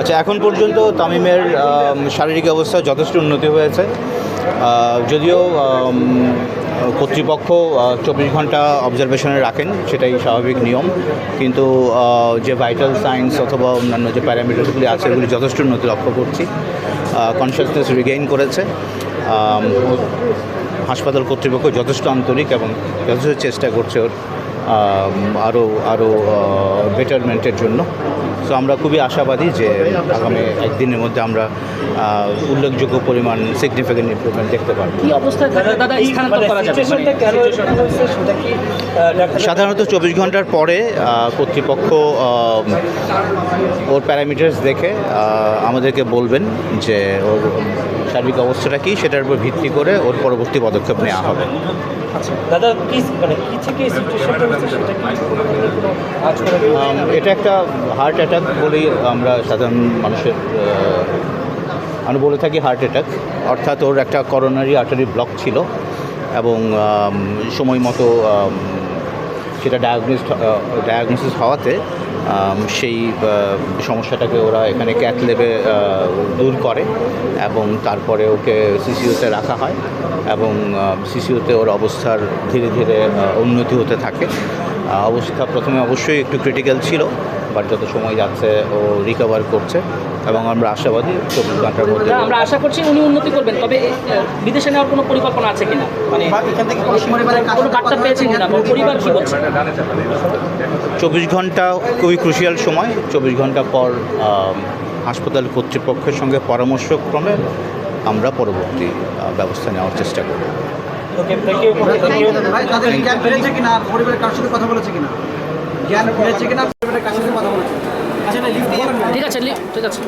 আচ্ছা এখন পর্যন্ত তামিমের শারীরিক অবস্থা যথেষ্ট উন্নতি হয়েছে। যদিও কর্তৃপক্ষ চব্বিশ ঘণ্টা অবজারভেশনে রাখেন, সেটাই স্বাভাবিক নিয়ম। কিন্তু যে ভাইটাল সায়েন্স অথবা অন্যান্য যে প্যারামিটারগুলি আছে, এগুলি যথেষ্ট উন্নতি লক্ষ্য করছি। কনসিয়াসনেস রিগেইন করেছে। হাসপাতাল কর্তৃপক্ষ যথেষ্ট আন্তরিক এবং যথেষ্ট চেষ্টা করছে ওর। আরও আরও বেটারমেন্টের জন্য। সো আমরা খুবই আশাবাদী যে আগামী একদিনের মধ্যে আমরা উল্লেখযোগ্য পরিমাণ সিগনিফিকেন্ট ইমপ্রুভমেন্ট দেখতে পারব। আহ, ডাক্তার সাধারণত চব্বিশ ঘণ্টার পরে কর্তৃপক্ষ ওর প্যারামিটার্স দেখে আমাদেরকে বলবেন যে ওর শারীরিক অবস্থাটা কী সেটার উপর ভিত্তি করে ওর পরবর্তী পদক্ষেপ নেওয়া হবে। আচ্ছা দাদা কি মানে কি থেকে এটা একটা হার্ট অ্যাটাক বলেই আমরা সাধারণ মানুষের আমি বলে থাকি হার্ট অ্যাটাক অর্থাৎ ওর একটা করোনারি আর্টারি ব্লক ছিল এবং সময় মতো সেটা ডায়াগনোস ডায়াগনোসিস হওয়াতে সেই সমস্যাটাকে ওরা এখানে ক্যাথ লেবে দূর করে এবং তারপরে ওকে সিসিওতে রাখা হয় এবং সিসিওতে ওর অবস্থার ধীরে ধীরে উন্নতি হতে থাকে। অবস্থা প্রথমে অবশ্যই একটু ক্রিটিক্যাল ছিল বাট যত সময় যাচ্ছে ও রিকভার করছে এবং আমরা আশাবাদী চব্বিশ ঘণ্টার মধ্যে আমরা আশা করছি উনি উন্নতি করবেন তবে বিদেশে নেওয়ার কোনো পরিকল্পনা আছে কিনা? মানে কোনো পেয়েছেন কিনা? পরিবার কি বলছে? চব্বিশ ঘণ্টা খুবই ক্রুশিয়াল সময়। চব্বিশ ঘণ্টা পর হাসপাতাল কর্তৃপক্ষের সঙ্গে পরামর্শক্রমে আমরা পরবর্তী ব্যবস্থা নেওয়ার চেষ্টা করব। Okay thank you thank you ভাই তাদের জ্ঞান ফিরেছে কিনা আর পরিবারের কারোর সাথে কথা বলেছে কিনা? জ্ঞান ফিরেছে কিনা পরিবারের কারোর সাথে কথা বলেছে? আচ্ছা না লিফট ঠিক আছে ঠিক আছে।